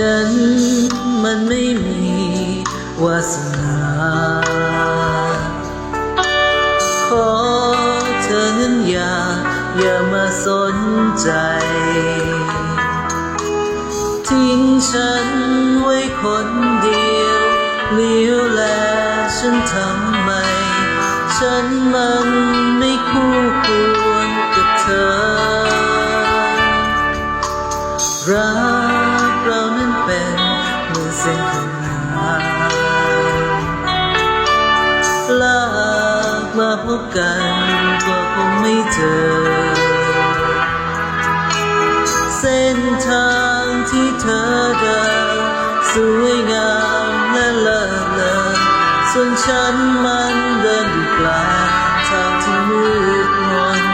ฉันมันไม่มีวาสนา ขอเธอนั้นอย่า อย่ามาสนใจ ทิ้งฉันไว้คนเดียวเลี้ยวแลฉันทำไม ฉันมันไม่คู่ เหมือนเส้นาลากมาพบกันก็คงไม่เจอ เส้นทางที่เธอเดินสวยงามและเลิศเลอส่วนฉันมันเดินอยู่กลางทางที่มืดมน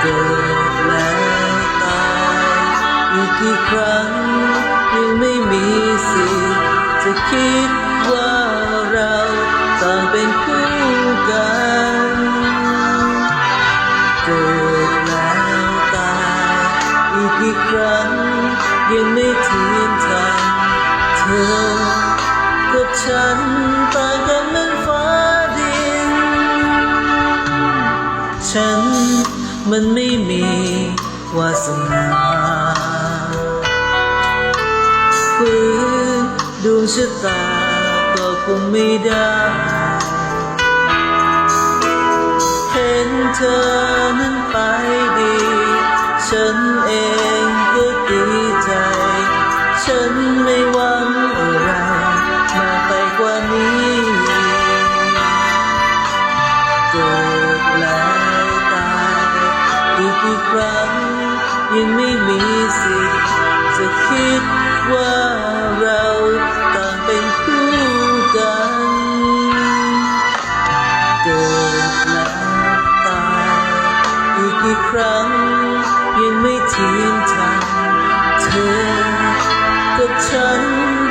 เกิดแล้วตายอีกกี่ครั้ง ยังไม่มีสิทธิ์จะคิดว่าเราต่างเป็นคู่กันเกิดแล้วตายอีกกี่ครั้ง ยังไม่เทียมทันเธอกับฉันต่างกันเหมือนฟ้าดิน ฉันมันไม่มีวาสนา ฝืนดวงชะตาก็คงไม่ได้ เห็นเธอนั้นไปดี ฉันเองก็ดีใจ ฉันไม่หวังอะไรมากไปกว่านี้เกิดแล้วตายอีกกี่ครั้งยังไม่มีสิทธิ์ จะคิดว่าเราต่างเป็นคู่กัน เกิดแล้วตายอีกกี่ครั้ง ยังไม่ทิ้งทางเธอกับฉัน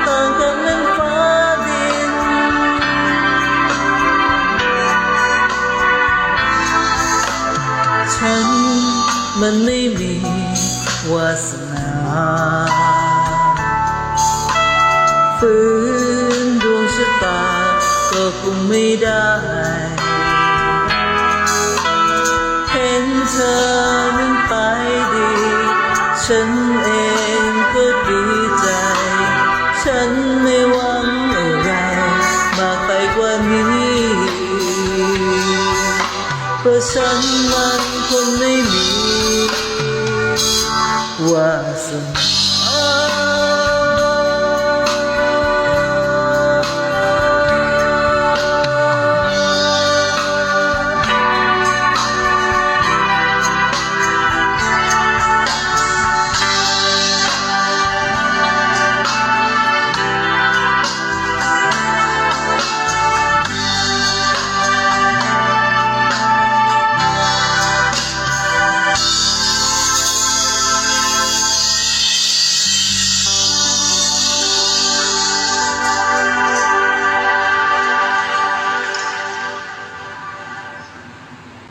ต่างกันนั้นฟ้าดิน ฉันมันไม่มีวาสนา ฝืนดวงชะตาก็คงไม่ได้ เห็นเธอนั้นไปดี ฉันเองก็ดีใจ ฉันไม่หวังอะไรมากไปกว่านี้เพราะฉันมันคงไม่มี